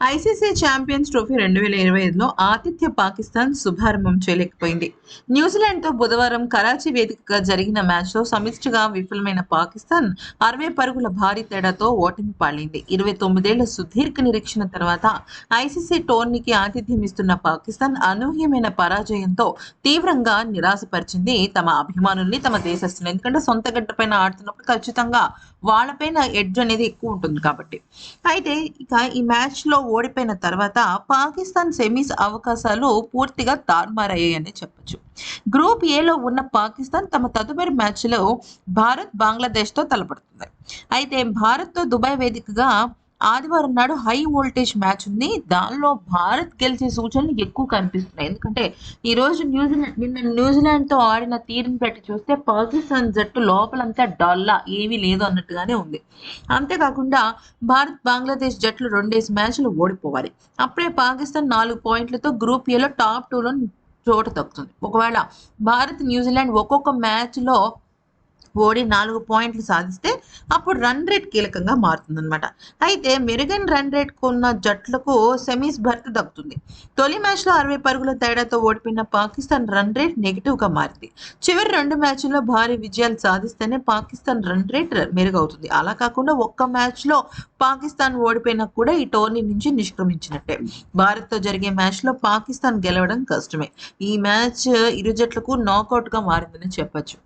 ICC champions trophy రెండు వేల ఇరవై ఐదులో ఆతిథ్య పాకిస్తాన్ శుభారంభం చేయలేకపోయింది. న్యూజిలాండ్తో బుధవారం కరాచీ వేదికగా జరిగిన మ్యాచ్లో సమిష్టిగా విఫలమైన పాకిస్తాన్ అరవై పరుగుల భారీ తేడాతో ఓటమి పాలింది. ఇరవై తొమ్మిదేళ్ళ సుదీర్ఘ నిరీక్షణ తర్వాత ఐసీసీ టోర్నీకి ఆతిథ్యం ఇస్తున్న పాకిస్తాన్ అనూహ్యమైన పరాజయంతో తీవ్రంగా నిరాశపరిచింది తమ అభిమానుల్ని తమ దేశస్తులు ఎందుకంటే సొంత గడ్డపైన ఆడుతున్నప్పుడు ఖచ్చితంగా వాళ్ళపైన ఎడ్జ్ అనేది ఎక్కువ ఉంటుంది కాబట్టి. అయితే ఇక ఈ మ్యాచ్లో ఓడిపోయిన తర్వాత పాకిస్తాన్ సెమీస్ అవకాశాలు పూర్తిగా తారుమారయ్యాయని చెప్పొచ్చు. గ్రూప్ ఏలో ఉన్న పాకిస్తాన్ తమ తదుపరి మ్యాచ్లో భారత్ బంగ్లాదేశ్తో తలపడుతుంది. అయితే భారత్తో దుబాయ్ వేదికగా ఆదివారం నాడు హై వోల్టేజ్ మ్యాచ్ ఉంది. దానిలో భారత్ గెలిచే సూచనలు ఎక్కువ కనిపిస్తున్నాయి. ఎందుకంటే ఈ రోజు న్యూజిలాండ్ నిన్న న్యూజిలాండ్తో ఆడిన తీరుని బట్టి చూస్తే పాకిస్తాన్ జట్టు లోపలంతా డల్లా ఏమీ లేదు అన్నట్టుగానే ఉంది. అంతేకాకుండా భారత్ బంగ్లాదేశ్ జట్లు రెండేసి మ్యాచ్లు ఓడిపోవాలి. అప్పుడే పాకిస్తాన్ నాలుగు పాయింట్లతో గ్రూప్ ఏలో టాప్ టూలో చోటు దక్కుతుంది. ఒకవేళ భారత్ న్యూజిలాండ్ ఒక్కొక్క మ్యాచ్లో ఓడి నాలుగు పాయింట్లు సాధిస్తే అప్పుడు రన్ రేట్ కీలకంగా మారుతుందన్నమాట. అయితే మెరుగైన రన్ రేట్ కొన్న జట్లకు సెమీస్ భర్త దక్కుతుంది. తొలి మ్యాచ్లో అరవై పరుగుల తేడాతో ఓడిపోయిన పాకిస్తాన్ రన్ రేట్ నెగిటివ్గా మారింది. చివరి రెండు మ్యాచ్ల్లో భారీ విజయాలు సాధిస్తేనే పాకిస్తాన్ రన్ రేట్ మెరుగవుతుంది. అలా కాకుండా ఒక్క మ్యాచ్లో పాకిస్తాన్ ఓడిపోయినా కూడా ఈ టోర్నీ నుంచి నిష్క్రమించినట్టే. భారత్తో జరిగే మ్యాచ్లో పాకిస్తాన్ గెలవడం కష్టమే. ఈ మ్యాచ్ ఇరు జట్లకు నాకౌట్గా మారిందని చెప్పొచ్చు.